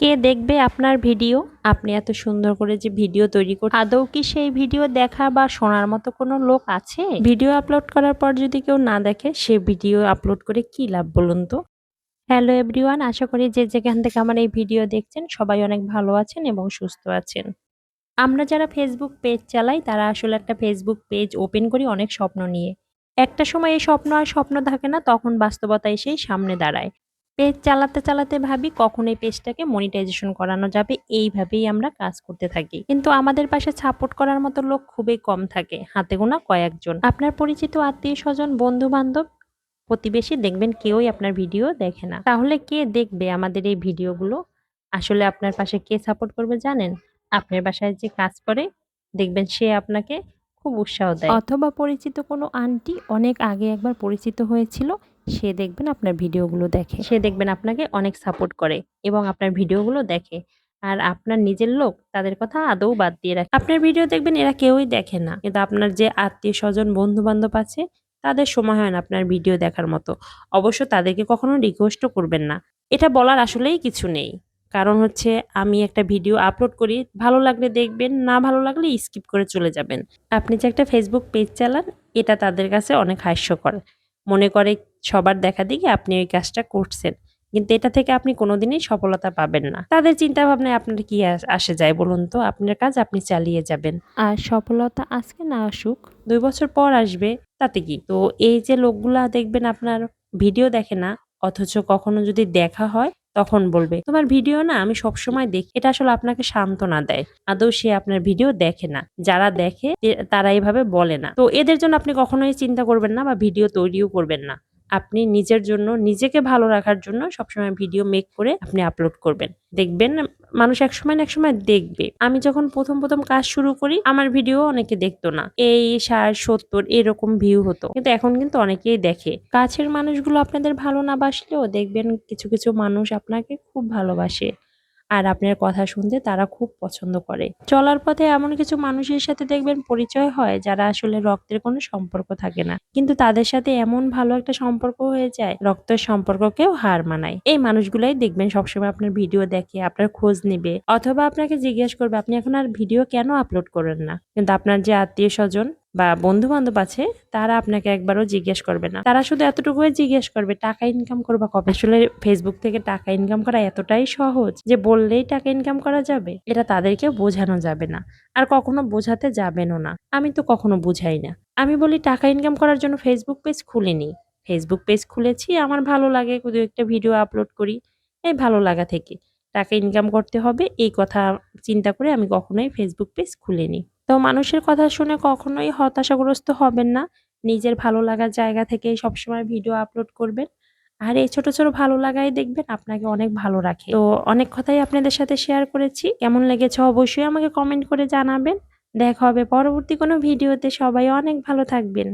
কে দেখবে আপনার ভিডিও? আপনি এত সুন্দর করে যে ভিডিও তৈরি করে আদৌ কি সেই ভিডিও দেখা বা শোনার মতো কোনো লোক আছে? ভিডিও আপলোড করার পর যদি কেউ না দেখে, সে ভিডিও আপলোড করে কি লাভ বলুন তো? হ্যালো এভরিওয়ান, আশা করি যে যেখান থেকে আমার এই ভিডিও দেখছেন, সবাই অনেক ভালো আছেন এবং সুস্থ আছেন। আমরা যারা ফেসবুক পেজ চালাই, তারা আসলে একটা ফেসবুক পেজ ওপেন করি অনেক স্বপ্ন নিয়ে। একটা সময় এই স্বপ্ন আর স্বপ্ন থাকে না, তখন বাস্তবতা এসেই সামনে দাঁড়ায়। পেজ চালাতে চালাতে ভাবি, কখন এই পেজটাকে মনিটাইজেশন করানো যাবে, এইভাবেই আমরা কাজ করতে থাকি। কিন্তু আমাদের পাশে সাপোর্ট করার মতো লোক খুবই কম থাকে, হাতে গোনা কয়েকজন। আপনার পরিচিত আত্মীয় স্বজন বন্ধু বান্ধব প্রতিবেশী দেখবেন কেউই আপনার ভিডিও দেখে না। তাহলে কে দেখবে আমাদের এই ভিডিওগুলো? আসলে আপনার পাশে কে সাপোর্ট করবে জানেন? আপনার বাসায় যে কাজ করে, দেখবেন সে আপনাকে খুব উৎসাহ দেয়। অথবা পরিচিত কোনো আন্টি অনেক আগে একবার পরিচিত হয়েছিল সে দেখবেন আপনার ভিডিওগুলো দেখে। সে দেখবেন আপনাকে অনেক সাপোর্ট করে এবং আপনার ভিডিওগুলো দেখে। আর আপনার নিজের লোক তাদের কথা আদৌ বাদ দিয়ে রাখে। আপনার ভিডিও দেখবেন এরা কেউই দেখে না। কিন্তু আপনার যে আত্মীয় স্বজন বন্ধু বান্ধব আছে, তাদের সময় হয় না আপনার ভিডিও দেখার মতো। অবশ্য তাদেরকে কখনো রিকোয়েস্টও করবেন না। এটা বলার আসলেই কিছু নেই। কারণ হচ্ছে আমি একটা ভিডিও আপলোড করি, ভালো লাগলে দেখবেন, না ভালো লাগলে স্কিপ করে চলে যাবেন। আপনি যে একটা ফেসবুক পেজ চালান, এটা তাদের কাছে অনেক হাস্যকর। মনে করে সবার দেখা দিকে আপনি ওই কাজটা করছেন। কিন্তু এটা থেকে আপনি কোনোদিনই সফলতা পাবেন না। তাদের চিন্তা ভাবনায় আপনার কি আসে যায় বলুন তো? আপনার কাজ আপনি চালিয়ে যাবেন। আর সফলতা আজকে না আসুক। দুই বছর পর আসবে তাতে কি? তো এই যে লোকগুলা দেখবেন আপনার ভিডিও দেখে না অথচ কখনো যদি দেখা হয় তখন বলবে তোমার ভিডিও না আমি সবসময় দেখি। এটা আসলে আপনাকে সান্ত্বনা দেয়। আদৌ সে আপনার ভিডিও দেখে না। যারা দেখে তারা এইভাবে বলে না। তো এদের জন্য আপনি কখনোই চিন্তা করবেন না বা ভিডিও তৈরিও করবেন না। আপনি নিজের জন্য, নিজেকে ভালো রাখার জন্য সবসময় ভিডিও মেক করে আপনি আপলোড করবেন। দেখবেন মানুষ এক সময় না একসময় দেখবে। আমি যখন প্রথম প্রথম কাজ শুরু করি, আমার ভিডিও অনেকে দেখতো না। এই ষাট, সত্তর এরকম ভিউ হতো। কিন্তু এখন কিন্তু অনেকেই দেখে। কাছের মানুষগুলো আপনাদের ভালো না বাসলেও দেখবেন কিছু কিছু মানুষ আপনাকে খুব ভালোবাসে। আর আপনার কথা শুনতে তারা খুব পছন্দ করে। চলার পথে এমন কিছু মানুষের সাথে দেখবেন পরিচয় হয় যারা আসলে রক্তের কোনো সম্পর্ক থাকে না। কিন্তু তাদের সাথে এমন ভালো একটা সম্পর্ক হয়ে যায়, রক্তের সম্পর্ককেও হার মানায়। এই মানুষগুলাই দেখবেন সবসময় আপনার ভিডিও দেখে, আপনার খোঁজ নেবে, অথবা আপনাকে জিজ্ঞেস করবে, আপনি এখন আর ভিডিও কেন আপলোড করেন না? কিন্তু আপনার যে আত্মীয় স্বজন বা বন্ধু বান্ধব আছে, তারা আপনাকে একবারও জিজ্ঞেস করবে না। তারা শুধু এতটুকুই জিজ্ঞেস করবে, টাকা ইনকাম করবা কবে? আসলে ফেসবুক থেকে টাকা ইনকাম করা এতটাই সহজ যে বললেই টাকা ইনকাম করা যাবে, এটা তাদেরকে বোঝানো যাবে না। আর কখনো বোঝাতে যাবেনও না। আমি তো কখনো বুঝাই না। আমি বলি, টাকা ইনকাম করার জন্য ফেসবুক পেজ খুলিনি। ফেসবুক পেজ খুলেছি, আমার ভালো লাগে, দু একটা ভিডিও আপলোড করি, এই ভালো লাগা থেকে। টাকা ইনকাম করতে হবে, এই কথা চিন্তা করে আমি কখনোই ফেসবুক পেজ খুলিনি। তো মানুষের কথা শুনে কখনোই হতাশাগ্রস্ত হবেন না। নিজের ভালো লাগার জায়গা থেকে সবসময় ভিডিও আপলোড করবেন। আর এই ছোট ছোট ভালো লাগাই দেখবেন, আপনাকে অনেক ভালো রাখে। তো অনেক কথাই আপনাদের সাথে শেয়ার করেছি। কেমন লেগেছে অবশ্যই আমাকে কমেন্ট করে জানাবেন। দেখা হবে পরবর্তী কোনো ভিডিওতে। সবাই অনেক ভালো থাকবেন।